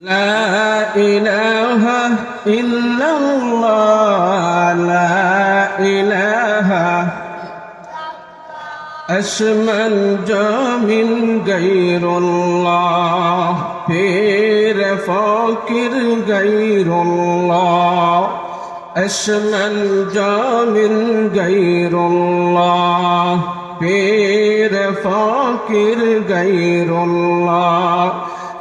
لا إله إلا الله لا إله. أشمل من غير الله پیر فاکر غير الله. أشمل من غير الله پیر فاکر غير الله.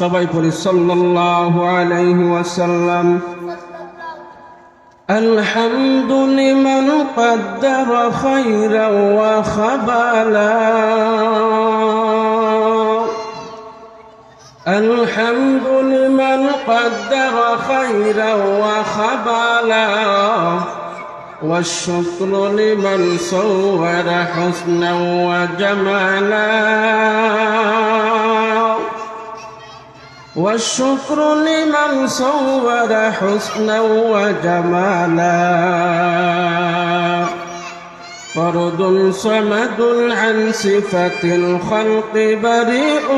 সবাই পড়ি সাল্লাল্লাহু আলাইহি ওয়াসাল্লাম الحمد لمن قدر خيرا وخبلا الحمد لمن قدر خيرا وخبلا والشكر لمن صور حسنا وجمالا والشكر لمن صور حسنا وجمالا. فرد صمد عن صفة الخلق بريء.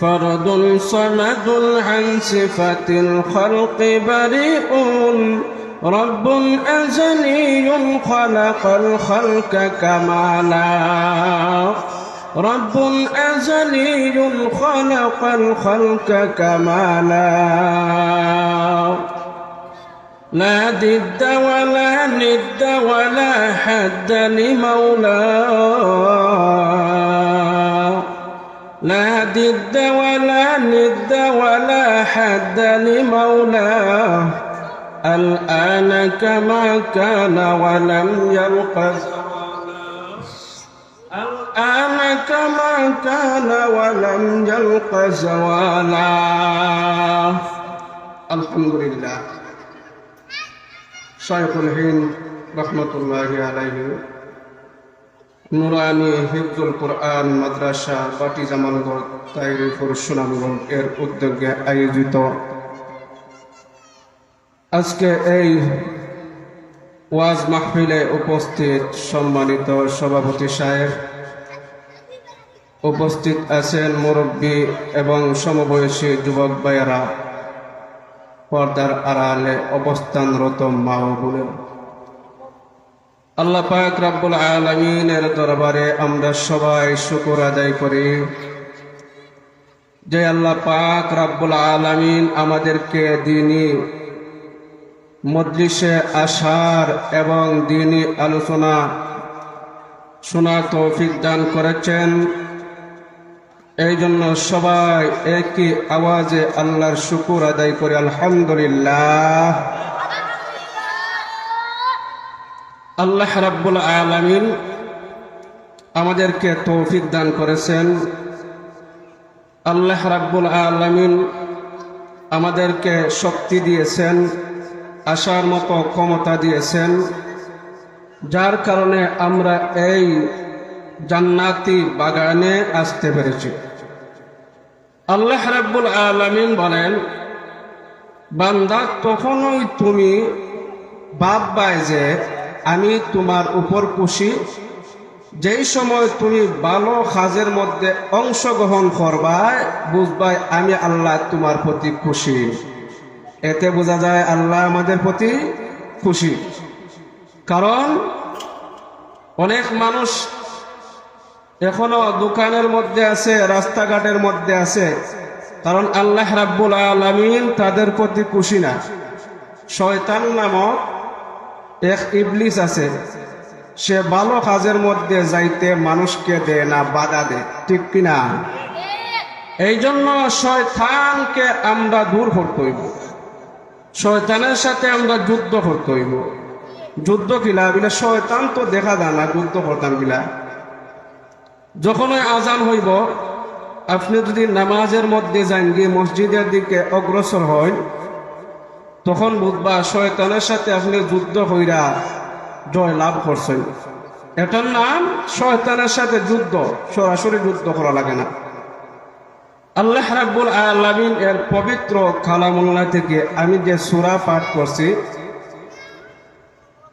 فرد صمد عن صفة الخلق بريء. رب أزلي خلق الخلق كمالا. رب أزلي خلق الخلق كمالا لا ضد ولا ند ولا حد لمولاه لا ضد ولا ند ولا حد لمولاه الآن كما كان ولم يلق زوالا الآن كما كان ولم يلق زوالا الحمد لله شيخ الهند رحمة الله عليه নুরানি হিফজুল কোরআন মাদ্রাসা বাটি জামানগড় তাইরিফুর সুনামগঞ্জ এর উদ্যোগে আয়োজিত আজকে এই ওয়াজ মাহফিলে উপস্থিত সম্মানিত সভাপতি সাহেব উপস্থিত আছেন মুরব্বী এবং সমবয়সী যুবক ভাইয়েরা। পর্দার আড়ালে অবস্থানরত মা বোনেরা। আল্লাহ পাক রাব্বুল আলমিনের দরবারে আমরা সবাই শুকুর আদায় করি যে আল্লাহ পাক রাব্বুল আলমিন আমাদেরকে দিনই মজলিসে আসার এবং দিনই আলোচনা শোনার তৌফিক দান করেছেন। এই জন্য সবাই একই আওয়াজে আল্লাহর শুকুর আদায় করি আলহামদুলিল্লাহ। আল্লাহ রাব্বুল আলামিন আমাদেরকে তৌফিক দান করেছেন। আল্লাহ রাব্বুল আলামিন আমাদেরকে শক্তি দিয়েছেন আসার মতো ক্ষমতা দিয়েছেন, যার কারণে আমরা এই জান্নাতি বাগানে আসতে পেরেছি। আল্লাহ রাব্বুল আলামিন বলেন, বান্দা তখনই তুমি ভাববায় যে আমি তোমার উপর খুশি। যেই সময় তুমি ভালো কাজের মধ্যে অংশগ্রহণ করবায় বুঝবাই আমি আল্লাহ তোমার প্রতি খুশি। এতে বোঝা যায় আল্লাহ আমাদের প্রতি খুশি। কারণ, অনেক মানুষ এখনও দোকানের মধ্যে আছে, রাস্তাঘাটের মধ্যে আছে। কারণ আল্লাহ রাব্বুল আলমিন তাদের প্রতি খুশি না। শয়তান নামক এক ইবলিস আছে। সে ভালো কাজের মধ্যে যাইতে মানুষকে দেয় না, বাধা দেয়। ঠিক কিনা? এই জন্য শয়তানকে আমরা দূর করতে হইব। শয়তানের সাথে আমরা যুদ্ধ করতে হইব। যুদ্ধ কিলা? বিলা, শয়তান তো দেখা যায় না, যুদ্ধ করতাম কিলা? যখনই আজান হইব, আপনি যদি নামাজের মধ্যে যান, গিয়ে মসজিদের দিকে অগ্রসর হয় তখন বুধবা শয়তানের সাথে আপনি যুদ্ধ হইরা জয় লাভ করছেন। এটার নাম শয়তানের সাথে যুদ্ধ। সরাসরি যুদ্ধ করা লাগে না। আল্লাহ রাব্বুল আলামিন এর পবিত্র কালামুল্লাহ থেকে আমি যে সূরা পাঠ করছি,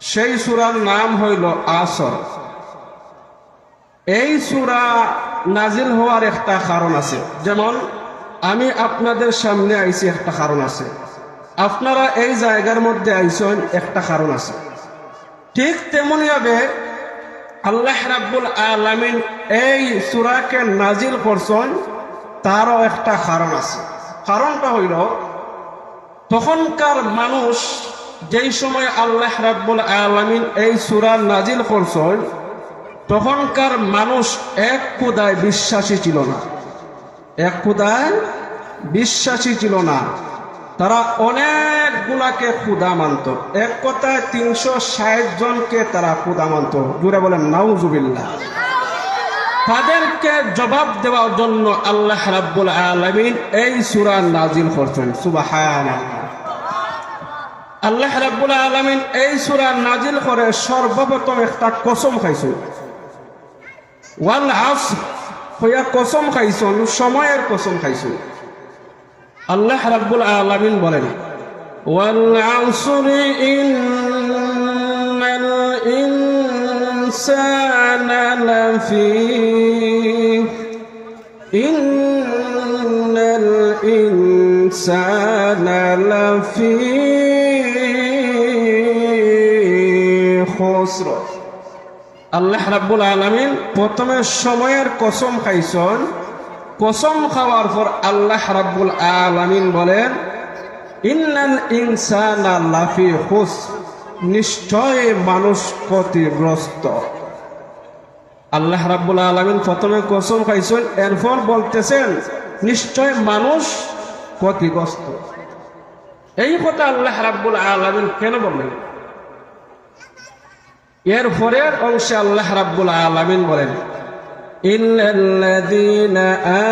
সেই সূরার নাম হইল আসর। এই সূরা নাজিল হওয়ার একটা কারণ আছে। যেমন, আমি আপনাদের সামনে আইছি, একটা কারণ আছে। আপনারা এই জায়গার মধ্যে আইছেন, একটা কারণ আছে। ঠিক তেমনি হবে আল্লাহ রাব্বুল আলামিন এই সূরাকে নাজিল করছেন, তারও একটা কারণ আছে। কারণটা হইল, তখনকার মানুষ যেই সময় আল্লাহ রাব্বুল আলামিন এই সূরা নাজিল করছেন তখনকার মানুষ এক কোদায় বিশ্বাসী ছিল না। এক কোদায় বিশ্বাসী ছিল না। তারা অনেক গুণাকে খুদা মানত। এক কথায় তিনশো ষাট জনকে তারা খুদা মানত। জুড়ে বলেন, নাউজুবিল্লাহ। তাদেরকে জবাব দেওয়ার জন্য আল্লাহ রাব্বুল আলামিন এই সুরা নাজিল করছেন। সুবহানাল্লাহ। আল্লাহ রাব্বুল আলামিন এই সুরা নাজিল করে সর্বপ্রথম একটা কসম খাইছেন। ওয়াল আসর হইয়া কসম খাইছেন সময়ের কসম খাইছেন আল্লাহ রাব্বুল আলামিন বলেন ওয়াল আসরি ইন্নাল ইনসানা লাফি ইন্নাল ইনসানা লাফি খুসর আল্লাহ রাব্বুল আলামিন প্রথমে সময়ের কসম খাইছেন। কসম খাওয়ার পর আল্লাহ রাব্বুল আলামিন বলেন, ইন্নাল ইনসানা লাফি খুস নিশ্চয় মানুষ ক্ষতিগ্রস্ত। আল্লাহ রাব্বুল আলামিন প্রথমে কসম খাইছেন, এরপর বলতেছেন, নিশ্চয় মানুষ ক্ষতিগ্রস্ত। এই কথা আল্লাহ রাব্বুল আলামিন কেন বললেন? এর পরের অংশে আল্লাহ রাব্বুল আলামিন বলেন إلا الذين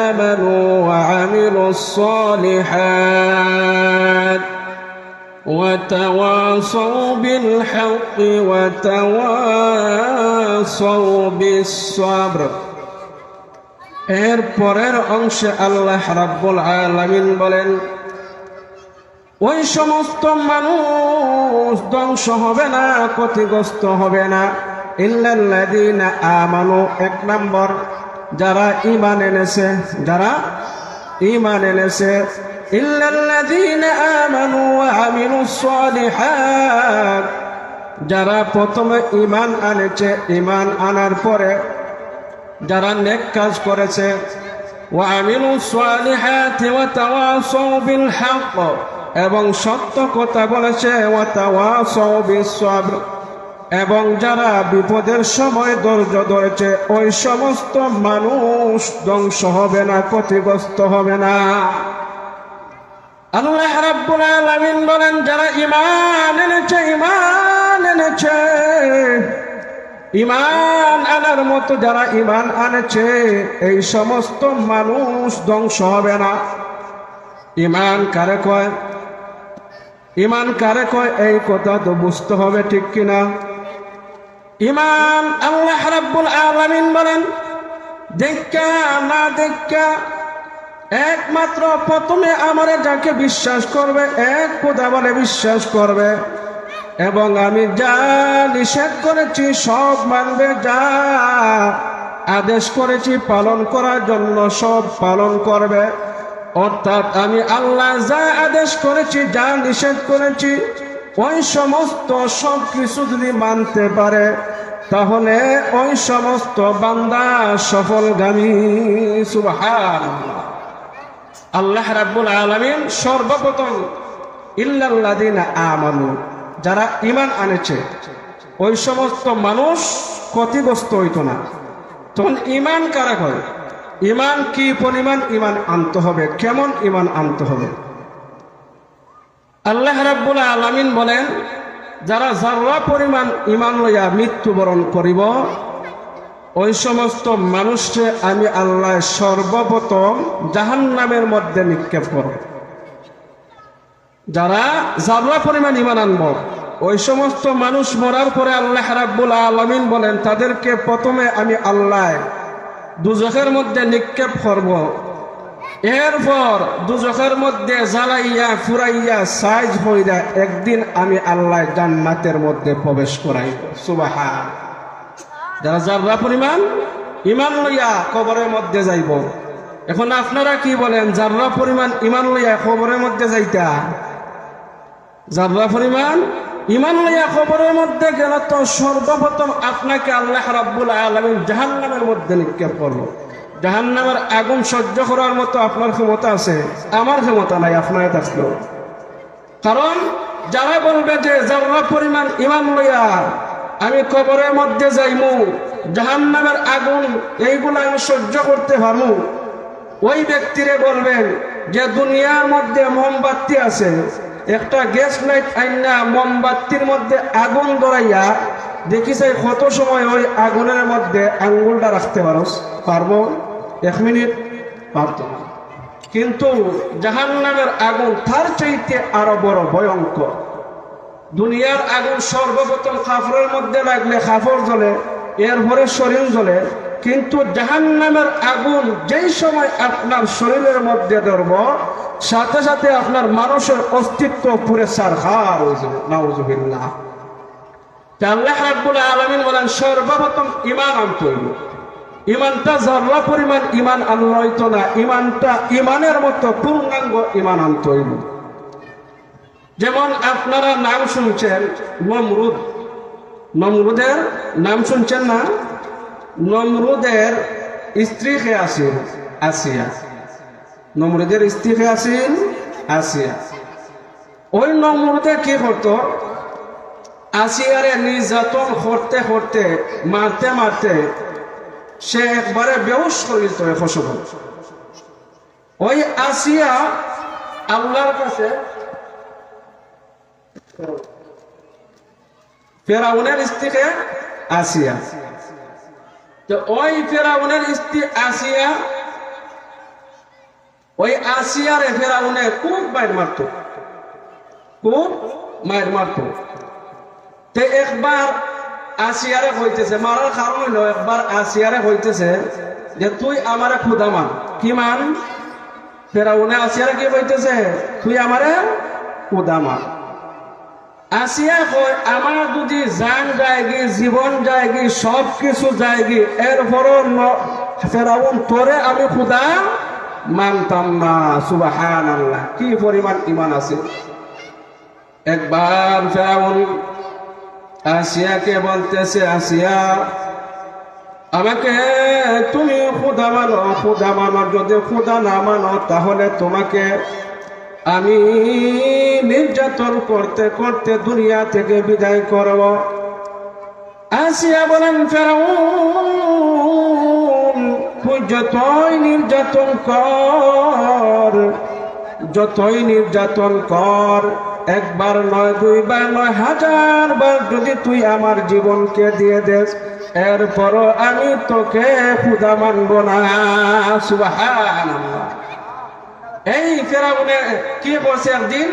آمنوا وعملوا الصالحات وتواصوا بالحق وتواصوا بالصبر এর পরের অংশে আল্লাহ রাব্বুল আলামিন বলেন ওই সমস্ত মানুষ ধ্বংস হবে না, ক্ষতিগ্রস্ত হবে না। ইল্লাল্লাযীনা আমানু, এক নম্বর, যারা ঈমান এনেছে, যারা ঈমান এনেছে। ইল্লাল্লাযীনা আমানু আমিলুস সালিহাত যারা প্রথমে ঈমান আনেছে, ঈমান আনার পরে যারা নেক কাজ করেছে, ওয়া আমিলুস সালিহাতি ওয়া তাওয়াসাউ বিল হক। এবং সত্য কথা বলেছে এবং যারা বিপদের সময় ধৈর্য ধরেছে, ওই সমস্ত মানুষ ধ্বংস হবে না, ক্ষতিগ্রস্ত হবে না। আল্লাহ রাব্বুল আলামিন বলেন, যারা ঈমান এনেছে ঈমান এনেছে। ঈমান আনার মতো যারা ঈমান আনেছে, এই সমস্ত মানুষ ধ্বংস হবে না। ঈমান কারে কয়? ঈমান কারে কয়, এই কথা তো বুঝতে হবে ঠিক কিনা? ইমান আল্লাহ রাব্বুল আলামিন বলেন, দেখা না দেখা একমাত্র প্রথমে আমারে যাকে বিশ্বাস করবে, এক খোদা বলে বিশ্বাস করবে। এবং আমি যা নিষেধ করেছি সব মানবে, যা আদেশ করেছি পালন করার জন্য সব পালন করবে। অর্থাৎ আমি আল্লাহ যা আদেশ করেছি, যা নিষেধ করেছি, ওই সমস্ত সব কিছু যদি মানতে পারে, তাহলে ওই সমস্ত বান্দা সফলগামী। সুবহান আল্লাহ রাব্বুল আলামিন সর্বপ্রথম, ইল্লাল্লাযিনা আমানু, যারা ইমান আনেছে, ওই সমস্ত মানুষ ক্ষতিগ্রস্ত হইত না। তখন ইমান কারা হয় ঈমান কি পরিমাণ ইমান? আনতে হবে। কেমন ইমান আনতে হবে? আল্লাহ রাব্বুল আলামিন বলেন, যারা জাররা পরিমাণ ইমান লইয়া মৃত্যুবরণ করিব, ওই সমস্ত মানুষকে আমি আল্লাহ সর্বপ্রথম জাহান নামের মধ্যে নিক্ষেপ করব। যারা জাবরা পরিমাণ ইমান আনব, ওই সমস্ত মানুষ মরার পরে আল্লাহ রাব্বুল আলমিন বলেন, তাদেরকে প্রথমে আমি আল্লাহ দুজখের মধ্যে নিক্ষেপ করব। এরপর দুজখের মধ্যে জ্বালাইয়া, ফুরাইয়া, সাইজ হইয়া একদিন আমি আল্লাহ জান্নাতের মধ্যে প্রবেশ করাই সুবাহা যারা যারা পরিমাণ ইমান লইয়া কবরের মধ্যে যাইব। এখন আপনারা কি বলেন যারা পরিমাণ ইমান লইয়া কবরের মধ্যে যাইতা? যারা পরিমাণ? ইমান লইয়া কবরের মধ্যে গেল তো সর্বপ্রথম আপনাকে আল্লাহ রাব্বুল আলমিন জাহান্নামের মধ্যে নিক্ষেপ করল জাহান্নামের আগুন সহ্য করার মতো আপনার ক্ষমতা আছে, আমার ক্ষমতা নাই, আপনার থাকল কারণ যারা বলবে যে যারা পরিমাণ ইমান লইয়া আমি কবরের মধ্যে যাইমু, জাহান্নামের আগুন এইগুলো আমি সহ্য করতে পারব। ওই ব্যক্তিরে বলবেন যে দুনিয়ার মধ্যে মোমবাতি আছে একটা গ্যাস লাইট আইনা মোমবাতির মধ্যে আগুন ধরাইয়া দেখি চাই কত সময় ওই আগুনের মধ্যে আঙ্গুলটা রাখতে পারো? পারব? এক মিনিট। পারতো কিন্তু জাহান্নামের আগুন তার চাইতে আরও বড়, ভয়ঙ্কর। দুনিয়ার আগুন সর্বপ্রথম কাপড়ের মধ্যে লাগলে কাপড় জ্বলে, এরপরে শরীর জ্বলে। কিন্তু জাহান্নামের আগুন যেই সময় আপনার শরীরের মধ্যে ধরব, সাথে সাথে আপনার মানুষের অস্তিত্ব পুরে সারহার নাউজুবিল্লাহ। তা আল্লাহ সর্বপ্রথম ইমান ইমানটা পরিমাণ ইমান না ইমানটা ইমানের মতো পূর্ণাঙ্গ ইমান যেমন আপনারা নাম শুনছেন, নমরুদ। নমরুদের নাম শুনছেন না? নমরুদের স্ত্রী কে আসিল আসিয়া। নমরুদের স্ত্রী কে আসিল আসিয়া। ওই নমরুদে কি করতো? আসিয়ারে নির্যাতন করতে করতে, মারতে মারতে সে একবারে বেউস করিল তো ফসল। ওই আসিয়া আল্লাহর কাছে ফেরাউনের স্ত্রীকে আসিয়া তো ওই ফেরাউনের স্ত্রী আসিয়া, ওই আসিয়ারে ফেরাউনে খুব মায়ের মারত। খুব মায়ের মারত। তে একবার আসিয়ারে হইতেছে, মারার কারণ হইল একবার আসিয়ারে হইতেছে যে, তুই আমারে খুদা মান কি মান ফেরাউনে আসিয়ারে কি হইতেছে তুই আমারে খুদা মান আসিয়া কয়, আমার যদি জান যায়গি জীবন যায়গি সব কিছু যায়গি এরপরও ফেরাউন, তোরে আমি খুদা মানতাম না। সুবাহান আল্লাহ কি পরিমাণ ইমান আছে? একবার ফেরাউন আসিয়াকে বলতেছে, আসিয়া, আমাকে তুমি খুদা মানো খুদা মানো, যদি খুদা না মানো, তাহলে তোমাকে আমি নির্যাতন করতে করতে দুনিয়া থেকে বিদায় করব। আসিয়া বলেন, ফেরাউন, তুই যতই নির্যাতন কর, যতই নির্যাতন কর, একবার নয়, দুইবার নয়, হাজার বার যদি তুই আমার জীবনকে দিয়ে দেস, এরপরও আমি তোকে খুদা মানব না। সুবহানাল্লাহ। এই ফেরাউনে কি বলছে একদিন?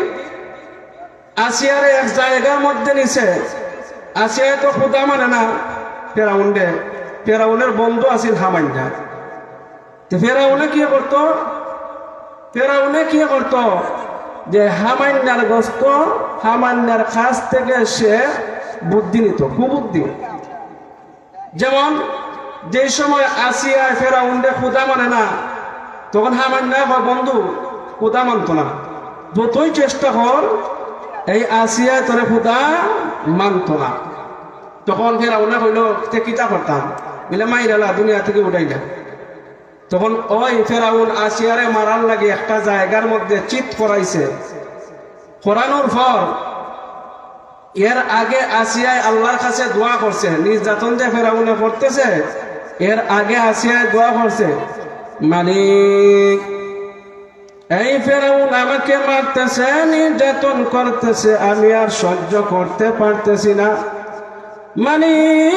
আসিয়ারে এক জায়গার মধ্যে নিছে। আসিয়া তো খুদা মানে না ফেরাউন রে ফেরাউনের বন্ধু আছিল হামাইন্দা তো ফেরাউনে কি করতো? ফেরাউনে কি করতো? যে হামান্যার গোস্ত হামান্যার কাছ থেকে সে বুদ্ধি নিত, কুবুদ্ধি। যেমন যে সময় আসিয়া ফেরাউন্ডে খুদা মানে না তখন হয় বন্ধু, খুদা মানত না। যতই চেষ্টা কর, এই আসিয়া তোরে খুদা মানত না। তখন ফেরাউনে হইল তে কিতা করতাম? বলে মাইরালা দুনিয়া থেকে উঠাইলা তখন ওই ফেরাউন আসিয়ারে মারার লাগে একটা জায়গার মধ্যে চিত করাইছে। করানোর পর, এর আগে আসিয়ায় আল্লাহর কাছে দোয়া করছে। নির্যাতন যে ফেরাউনে করতেছে, এর আগে আসিয়ায় দোয়া করছে। মালিক। এই ফেরাউন আমাকে মারতেছে, নির্যাতন করতেছে, আমি আর সহ্য করতে পারতেছি না। মালিক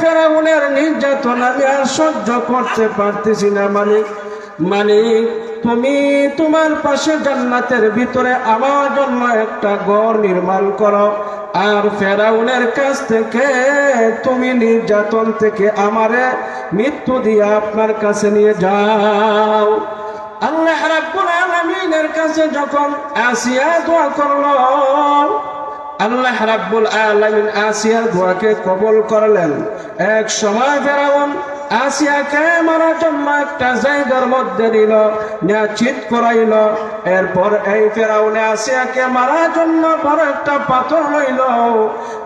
ফেরাউনের নির্যাতন আমি আর সহ্য করতে পারতেছি না, মালিক। মালিক তুমি তোমার পাশে জান্নাতের ভিতরে আমার জন্য একটা ঘর নির্মাণ করো। আর ফেরাউনের কাছ থেকে তুমি নির্যাতন থেকে আমারে মৃত্যু দিয়ে আপনার কাছে নিয়ে যাও। আল্লাহ রাব্বুল আলামিনের কাছে যখন আসিয়া দোয়া করল, আল্লাহ রাব্বুল আলামিন আসিয়ার দোয়াকে কবুল করলেন। এক সময় ফেরাউন আসিয়াকে মারার জন্য একটা জায়গার মধ্যে দিল নিশ্চিত করাইল। এরপর এই ফেরাউনে আসিয়াকে মারার জন্য বড় একটা পাথর লইল।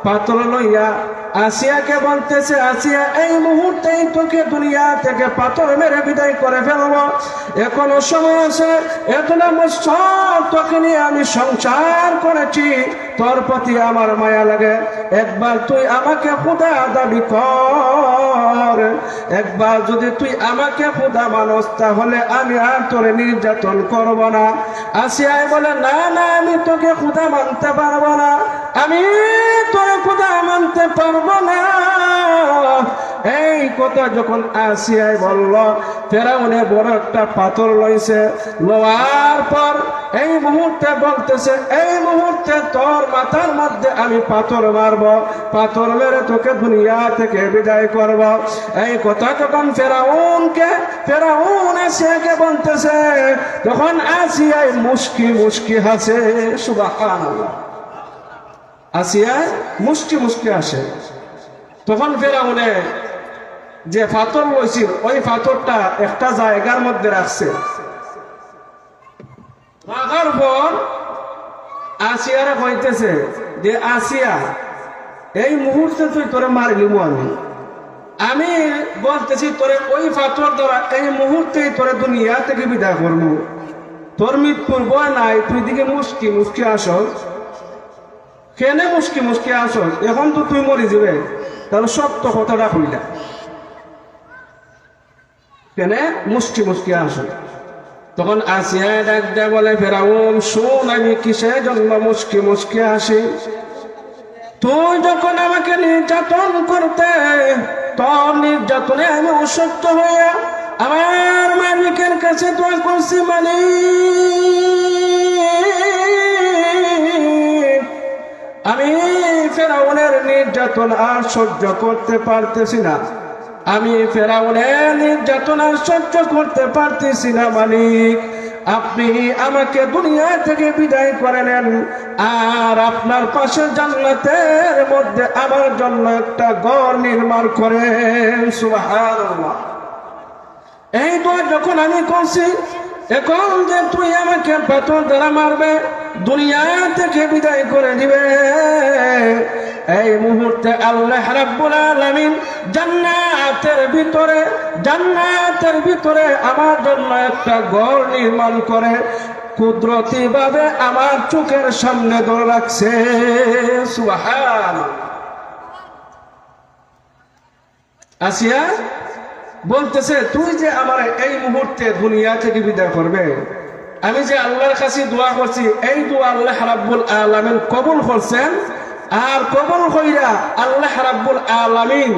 পাথর লইয়া আসিয়াকে বলতেছে, আসিয়া এই মুহূর্তেই তোকে দুনিয়া থেকে পাথর মেরে বিদায় করে ফেলব। এখনও সময় আছে, এখন সব তোকে নিয়ে আমি সংসার করেছি, তোর প্রতি আমার মায়া লাগে। একবার তুই আমাকে খুদা দাবি কর। একবার যদি তুই আমাকে খুদা মানস, তাহলে আমি আর তোরে নির্যাতন করব না। আসিয়াই বলে, না না, আমি তোকে খুদা মানতে পারব না। আমি তোরে খুদা মানতে পারব না। এই কথা যখন আসিয়াই বলল, ফেরাউনে বড় একটা পাথর লইছে। লোয়ার পর এই মুহূর্তে বলতেছে, এই মুহূর্তে তোর মাথার মধ্যে আমি পাথর মারব, পাথর মেরে তোকে দুনিয়া থেকে বিদায় করব। এই কথা যখন ফেরাউনকে, ফেরাউন আসিয়াকে বলতেছে তখন আসিয়াই মুস্কি মুস্কি হাসে, সুবহানাল্লাহ। আসিয়া মুস্কি মুস্কি আসে। তখন ফেরাউনে যে পাথর লইছিল ওই পাথরটা একটা জায়গার মধ্যে রাখছে। রাখার পর আসিয়ারা কইতেছে যে, আসিয়া, এই মুহূর্তে তুই তোরে মারলিমু আমি আমি বলতেছি তোরে ওই পাথর দ্বারা এই মুহূর্তেই তোরে দুনিয়া থেকে বিদায় করব। তোর মৃত্যুর ভয় নাই, তুই দিকে মুস্কি মুস্কি আসস। কেনে মুস্কি মুস্কি আসস এখন তো তুই মরি যাবে। তাহলে সত্য কথাটা কইলা। কেনে মুস্কি মুস্কি আসস তখন আসিয়া ডাক দেয়া বলে, ফেরাউন, শুন, আমি কিসে জন্য মুস্কি মুস্কি আসি? তুই যখন আমাকে নির্যাতন করতে, তোর নির্যাতনে আমি অসত্য হইয়া আমার মালিকের কাছে দোয়া করছি, মালিক। আমি ফেরাউনের নির্যাতন আর সহ্য করতে পারতেছি না। আমি ফেরাউনের নির্যাতন আর সহ্য করতে পারতেছি না, মালিক। আপনি আমাকে দুনিয়া থেকে বিদায় করে নেন, আর আপনার পাশে জান্নাতের মধ্যে আমার জন্য একটা ঘর নির্মাণ করেন। সুবহানাল্লাহ। এই দোয়া যখন আমি করছি এখন যে তুই আমাকে পাথর দ্বারা মারবে দুনিয়া থেকে বিদায় করে দিবে। এই মুহূর্তে আল্লাহ রাব্বুল জান্নাতের ভিতরে জান্নাতের ভিতরে আমার জন্য একটা ঘর নির্মাণ করে কুদরতি ভাবে আমার চোখের সামনে ধরে রাখছে। সুবহান আসিয়া বলতেছে, তুই যে আমার এই মুহূর্তে দুনিয়া থেকে বিদায় করবে, আমি যে আল্লাহর কাছে দোয়া করছি, এই দোয়া আল্লাহ রাব্বুল আলামিন কবুল করছেন। আর কবুল কইরা আল্লাহ রাব্বুল আলামিন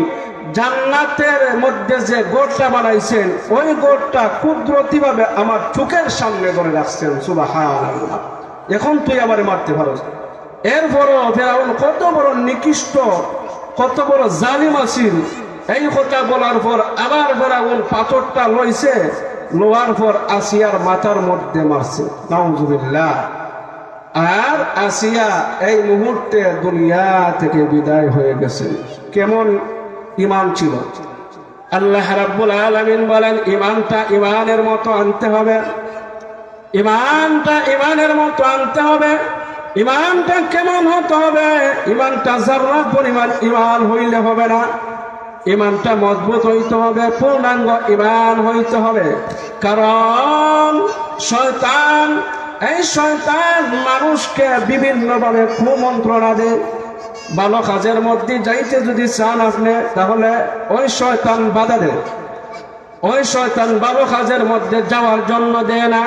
জান্নাতের মধ্যে যে গোটটা বানাইছেন, ওই গোটটা কুদরতি ভাবে আমার চোখের সামনে ধরে রাখছেন, সুবহানাল্লাহ। এখন তুই আমারে মারতে পারো এরপরও ফেরাউন কত বড় নিকৃষ্ট, কত বড় জালিম আছিল। এই কথা বলার পর আবার ফেরাউন পাথরটা লইছে লোয়ার পর আসিয়ার মাথার মধ্যে মারছে। নাউজুবিল্লাহ। আর আসিয়া এই মুহূর্তে দুনিয়া থেকে বিদায় হয়ে গেছে। কেমন ইমান ছিল? আল্লাহ রাব্বুল আলামিন বলেন, ইমানটা ইমানের মতো আনতে হবে। ইমানটা ইমানের মতো আনতে হবে। ইমানটা কেমন হতে হবে? ইমানটা যারা পরিমাণ ইমান হইলে হবে না। ইমানটা মজবুত হইতে হবে, পূর্ণাঙ্গ ইমান হইতে হবে। কারণ শয়তান, এই শয়তান মানুষকে বিভিন্নভাবে কুমন্ত্রণা দেয়। ভালো কাজের মধ্যে যাইতে যদি চান আপনি, তাহলে ওই শয়তান বাধা দেয়। ওই শয়তান ভালো কাজের মধ্যে যাওয়ার জন্য দেয় না।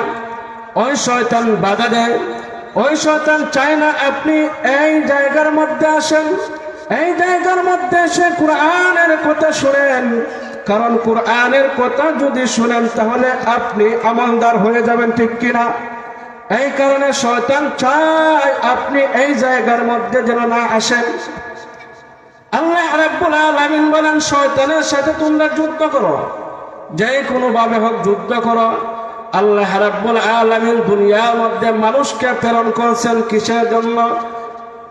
ওই শয়তান বাধা দেয়। ওই শয়তান চায় না আপনি এই জায়গার মধ্যে আসেন। এই জায়গার মধ্যে সে কোরআনের কথা শোনেন। কারণ কোরআনের কথা যদি শোনেন, তাহলে আপনি আমলদার হয়ে যাবেন, ঠিক কিনা? এই কারণে শয়তান চায় আপনি এই জায়গার মধ্যে যেন না আসেন। আল্লাহ রাব্বুল আলামিন বলেন, শয়তানের সাথে তোমরা যুদ্ধ করো। যে কোনো ভাবে হোক যুদ্ধ করো। আল্লাহ রাব্বুল আলামিন দুনিয়ার মধ্যে মানুষকে প্রেরণ করছেন কিসের জন্য?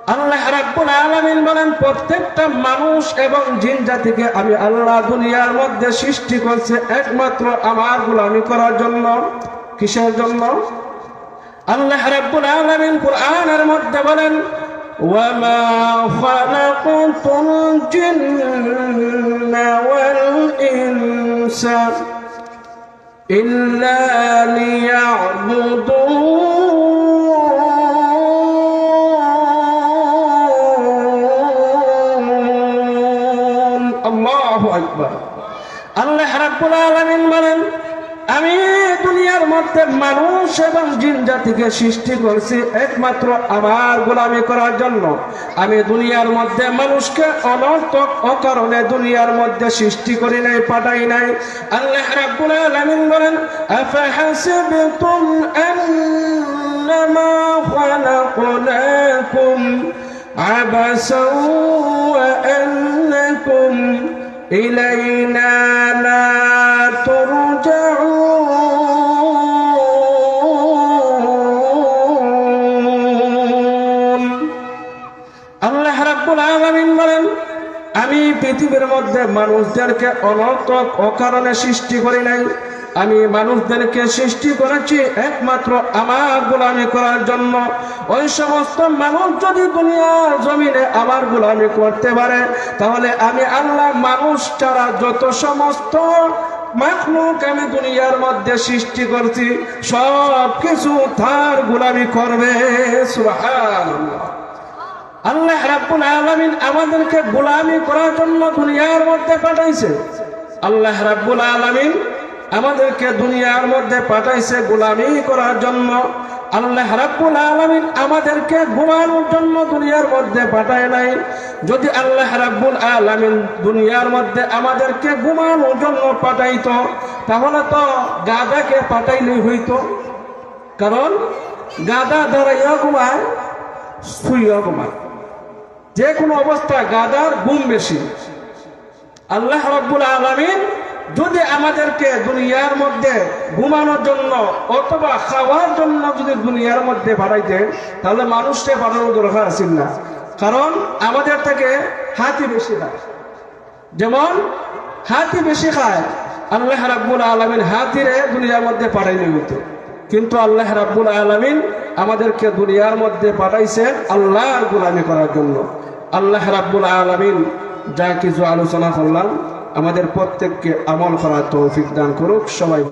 আল্লাহ রাব্বুল আলামিন বলেন প্রত্যেকটা মানুষ এবং জিন জাতিকে আমি আল্লাহ দুনিয়ার মধ্যে সৃষ্টি করছে একমাত্র আমার গোলামি করার জন্য কিসের জন্য আল্লাহ রাব্বুল আলামিন কোরআনের মধ্যে বলেন وما خلقت الجن والإنس إلا ليعبدون বলেন, আমি দুনিয়ার মধ্যে মানুষ এবং জিন জাতিকে সৃষ্টি করছি একমাত্র আমার গোলামি করার জন্য। আমি দুনিয়ার মধ্যে মানুষকে অনর্থক অকারণে দুনিয়ার মধ্যে সৃষ্টি করি নাই, পাঠাই নাই। আল্লাহ রাব্বুল আলামিন বলেন, আফাহাসিবতুম আন্নামা খালাকনাকুম আবাসা ওয়া আন্নাকুম إلينا لا ترجعون আল্লাহ রাব্বুল আলামিন বলেন আমি পৃথিবীর মধ্যে মানুষদেরকে অনর্থক অকারণে সৃষ্টি করি নাই আমি মানুষদেরকে সৃষ্টি করেছি একমাত্র আমার গোলামি করার জন্য। ওই সমস্ত মানুষ যদি দুনিয়ার জমিনে আমার গোলামি করতে পারে, তাহলে আমি আল্লাহ মানুষ ছাড়া যত সমস্ত মাখলুক আমি দুনিয়ার মধ্যে সৃষ্টি করছি সব কিছু তার গোলামি করবে। আল্লাহ রাব্বুল আলামিন আমাদেরকে গোলামি করার জন্য দুনিয়ার মধ্যে পাঠাইছে। আল্লাহ রাব্বুল আলামিন আমাদেরকে দুনিয়ার মধ্যে পাঠাইছে গোলামি করার জন্য। আল্লাহ রাব্বুল আলামিন আমাদেরকে ঘুমানোর জন্য দুনিয়ার মধ্যে পাঠায় নাই। যদি আল্লাহ রাব্বুল আলামিন দুনিয়ার মধ্যে আমাদেরকে ঘুমানোর জন্য পাঠাইতো, তাহলে তো গাদাকে পাঠাইলেই হইতো। কারণ গাদা দাঁড়াইয়া ঘুমায়, শুইয়া ঘুমায়। যে কোনো অবস্থা গাদার গুম বেশি। আল্লাহ রব্বুল আলমিন যদি আমাদেরকে দুনিয়ার মধ্যে ঘুমানোর জন্য অথবা খাওয়ার জন্য যদি দুনিয়ার মধ্যে বাড়াইতে তাহলে মানুষকে বাড়ানোর দরকার আছিল না। কারণ আমাদের থেকে হাতি বেশি খায়। যেমন, হাতি বেশি খায়। আল্লাহ রাব্বুল আলমিন হাতিরে দুনিয়ার মধ্যে পাঠাইনি হইতো কিন্তু আল্লাহ রাব্বুল আলমিন আমাদেরকে দুনিয়ার মধ্যে পাঠাইছেন আল্লাহর গুলামি করার জন্য। আল্লাহ রাব্বুল আলমিন যা কিছু আলোচনা করলাম আমাদের প্রত্যেককে আমল করার তৌফিক দান করুক। সবাই